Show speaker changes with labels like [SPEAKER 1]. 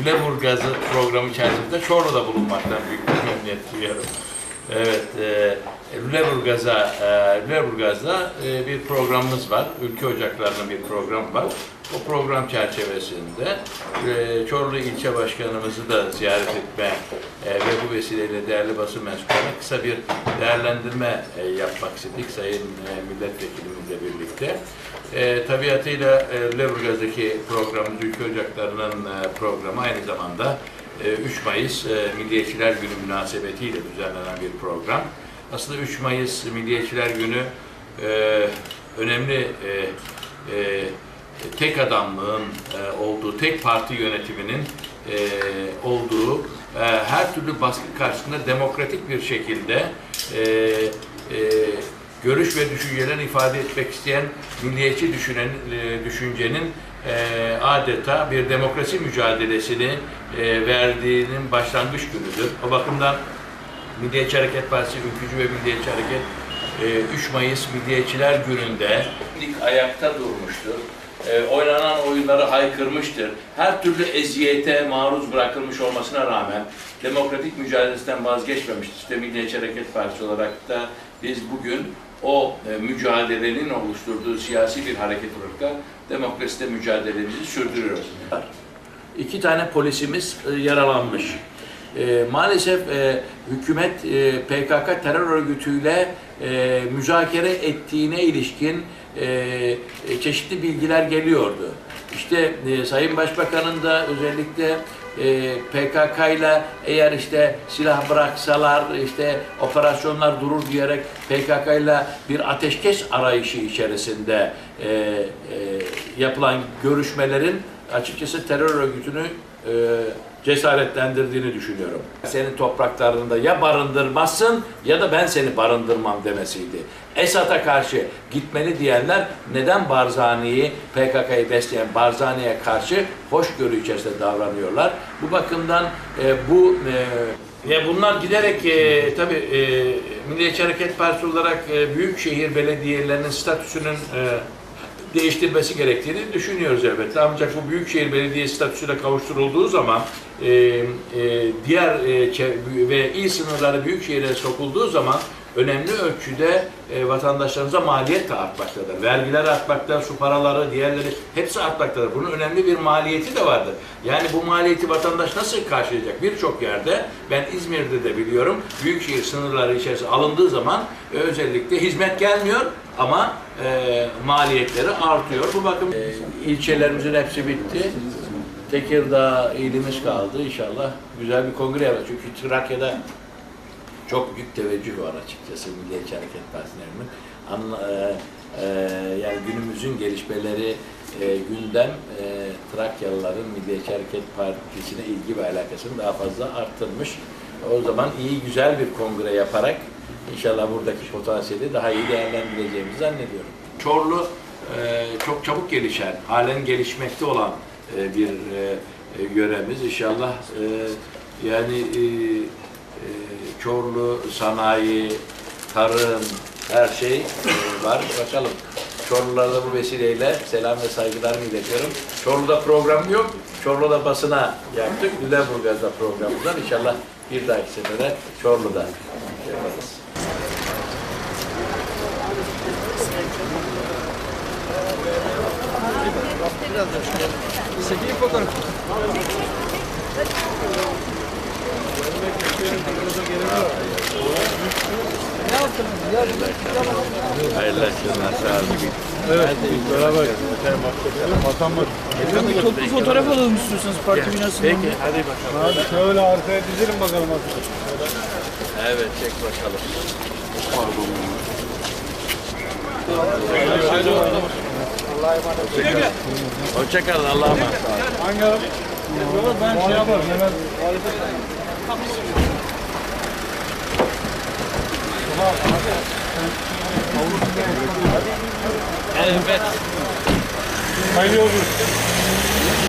[SPEAKER 1] Lüleburgazı programı içerisinde Çorlu'da bulunmaktan büyük bir memnuniyet duyuyorum. Evet, e, Lüleburgaz'a, e, Lüleburgaz'da e, bir programımız var. Ülke Ocakları'nın bir programı var. O program çerçevesinde e, Çorlu ilçe başkanımızı da ziyaret etme e, ve bu vesileyle değerli basın mensuplarına kısa bir değerlendirme e, yapmak istedik Sayın e, Milletvekilimizle birlikte. E, tabiatıyla e, Lüleburgaz'daki programımız Ülke Ocakları'nın e, programı aynı zamanda e, 3 Mayıs e, Milliyetçiler Günü münasebetiyle düzenlenen bir program. Aslında 3 Mayıs Milliyetçiler Günü e, önemli e, e, tek adamlığın e, olduğu, tek parti yönetiminin e, olduğu, e, her türlü baskı karşısında demokratik bir şekilde e, e, görüş ve düşüncelerini ifade etmek isteyen milliyetçi düşünen, e, düşüncenin e, adeta bir demokrasi mücadelesini e, verdiğinin başlangıç günüdür. O bakımdan Milliyetçi Hareket Partisi, Ülkücü ve Milliyetçi Hareket e, 3 Mayıs Milliyetçiler Günü'nde ayakta durmuştur. E, oynanan oyunları haykırmıştır. Her türlü eziyete maruz bırakılmış olmasına rağmen demokratik mücadelesinden vazgeçmemiştir. İşte Milliyetçi Hareket Partisi olarak da biz bugün o e, mücadelenin oluşturduğu siyasi bir hareket olarak da demokraside mücadelemizi sürdürüyoruz. İki tane polisimiz e, yaralanmış. E, maalesef e, hükümet e, PKK terör örgütüyle e, müzakere ettiğine ilişkin e, e, çeşitli bilgiler geliyordu. İşte e, Sayın Başbakan'ın da özellikle e, PKK ile eğer işte silah bıraksalar işte operasyonlar durur diyerek PKK ile bir ateşkes arayışı içerisinde e, e, yapılan görüşmelerin açıkçası terör örgütünü e, cesaretlendirdiğini düşünüyorum. Senin topraklarında ya barındırmazsın ya da ben seni barındırmam demesiydi. Esad'a karşı gitmeli diyenler neden Barzani'yi, PKK'yı besleyen Barzani'ye karşı hoşgörü içerisinde davranıyorlar? Bu bakımdan e, bu e, ya bunlar giderek e, tabii e, Milliyetçi Hareket Partisi olarak e, büyükşehir belediyelerinin statüsünün e, değiştirmesi gerektiğini düşünüyoruz elbette. Ancak bu Büyükşehir Belediye statüsüne kavuşturulduğu zaman e, e, diğer e, ve il sınırları Büyükşehir'e sokulduğu zaman önemli ölçüde e, vatandaşlarımıza maliyet de artmaktadır. Vergiler artmakta, su paraları, diğerleri hepsi artmaktadır. Bunun önemli bir maliyeti de vardır. Yani bu maliyeti vatandaş nasıl karşılayacak? Birçok yerde, ben İzmir'de de biliyorum, Büyükşehir sınırları içerisine alındığı zaman e, özellikle hizmet gelmiyor ama e, maliyetleri artıyor. Bu bakım e, ilçelerimizin hepsi bitti. Tekirdağ ilimiz kaldı. İnşallah güzel bir kongre yapacağız. Çünkü Trakya'da çok büyük teveccüh var açıkçası Milliyetçi Hareket Partisi'nin. E, e, yani günümüzün gelişmeleri e, gündem e, Trakyalıların Milliyetçi Hareket Partisi'ne ilgi ve alakasını daha fazla arttırmış. O zaman iyi güzel bir kongre yaparak inşallah buradaki potansiyeli daha iyi değerlendireceğimizi zannediyorum. Çorlu e, çok çabuk gelişen, halen gelişmekte olan e, bir e, e, yöremiz. İnşallah e, yani e, e, Çorlu sanayi, tarım, her şey e, var. Bakalım. Çorlulara da bu vesileyle selam ve saygılarımı iletiyorum. Çorlu'da program yok. Çorlu'da basına yaptık. Lüleburgaz'da programımız var. İnşallah bir dahaki sefere Çorlu'da yaparız.
[SPEAKER 2] Çekeyim fotoğraf. Ne yaptınız?
[SPEAKER 1] Hayırlı akşamlar. Sağ olun.
[SPEAKER 2] Evet, beraber. Vatandaş. Bir toplu fotoğraf alalım istiyorsanız parti binasında.
[SPEAKER 1] Peki hadi bakalım.
[SPEAKER 3] Hadi şöyle arkaya dizelim bakalım.
[SPEAKER 1] Evet çek bakalım. Hoşçakalın. Allah'a emanet olun.
[SPEAKER 3] Hangi araba? Ben şey yaparım hemen.
[SPEAKER 1] Evet.
[SPEAKER 3] Hayırlı yolculuk.